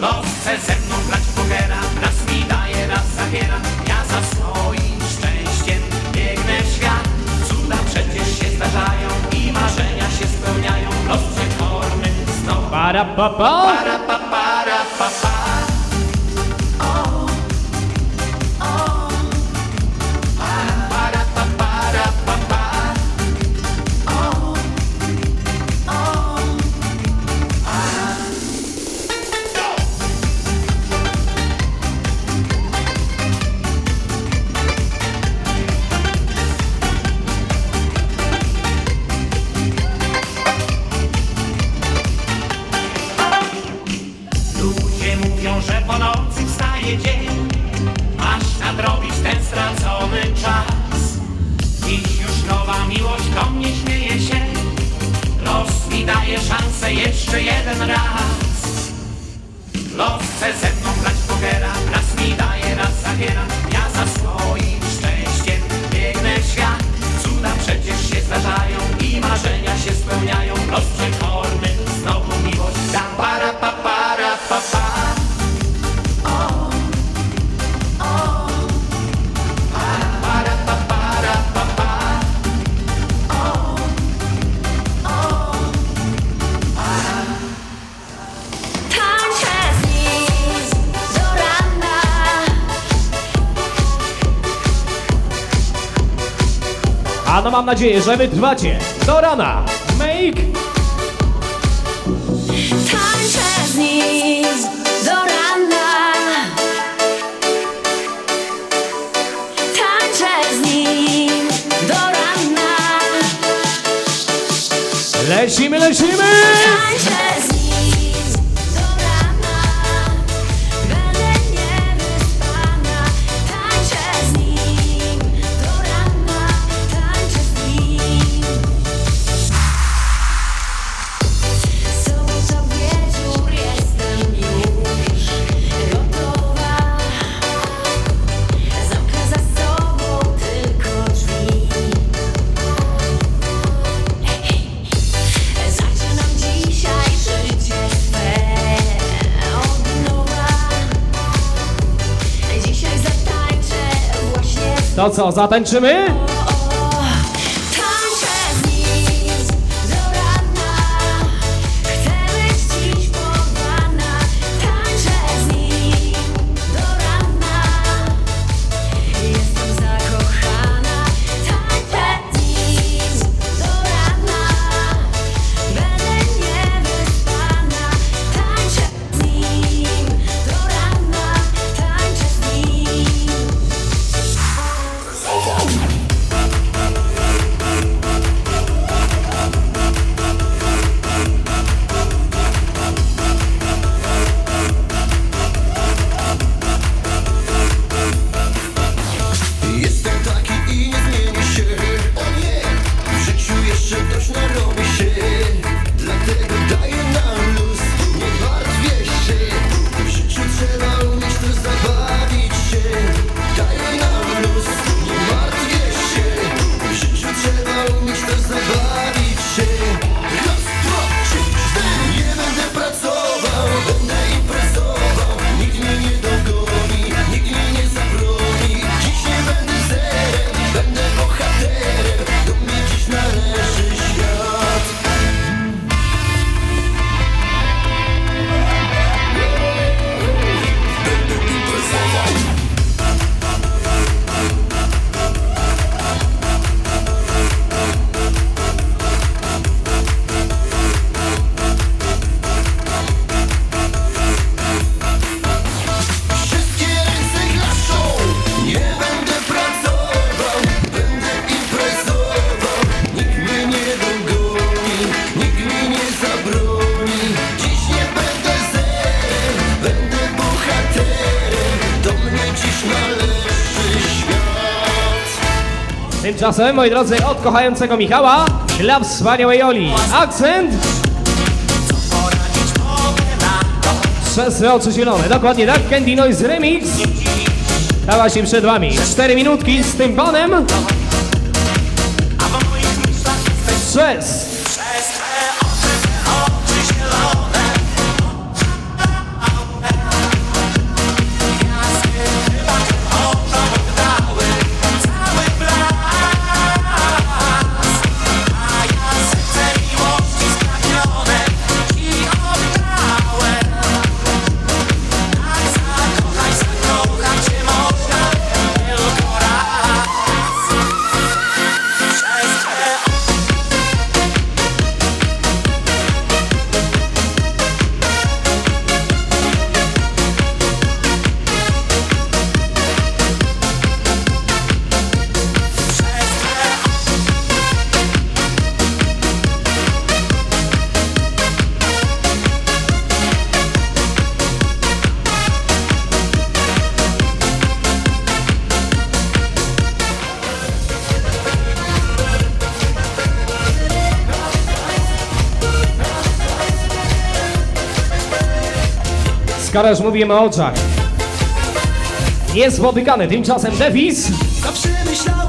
Los chce ze mną grać pokera. Raz mi daje, raz zabiera. Ja za swoim szczęściem biegnę w świat. Cuda przecież się zdarzają I marzenia się spełniają. Los przekorny znowu Para pa pa. Para pa para pa pa Mówią, że po nocy wstaje dzień. Masz nadrobić ten stracony czas. Dziś już nowa miłość do mnie śmieje się. Los mi daje szansę jeszcze jeden raz. Los chce no mam nadzieję, że wytrwacie. Do rana. Make Tańczę z nim do rana Tańczę z nim do rana Lecimy, lecimy! 到此，我是阿丹，没？Tymczasem, moi drodzy, od kochającego Michała dla wspaniałej Oli. Akcent przez oczy zielone. Dokładnie tak, Candy Noise Remix. Dała się przed wami. Cztery minutki z tym panem przez Skoro mówimy o oczach. Niespotykany tymczasem Defis. Zawsze myślałem.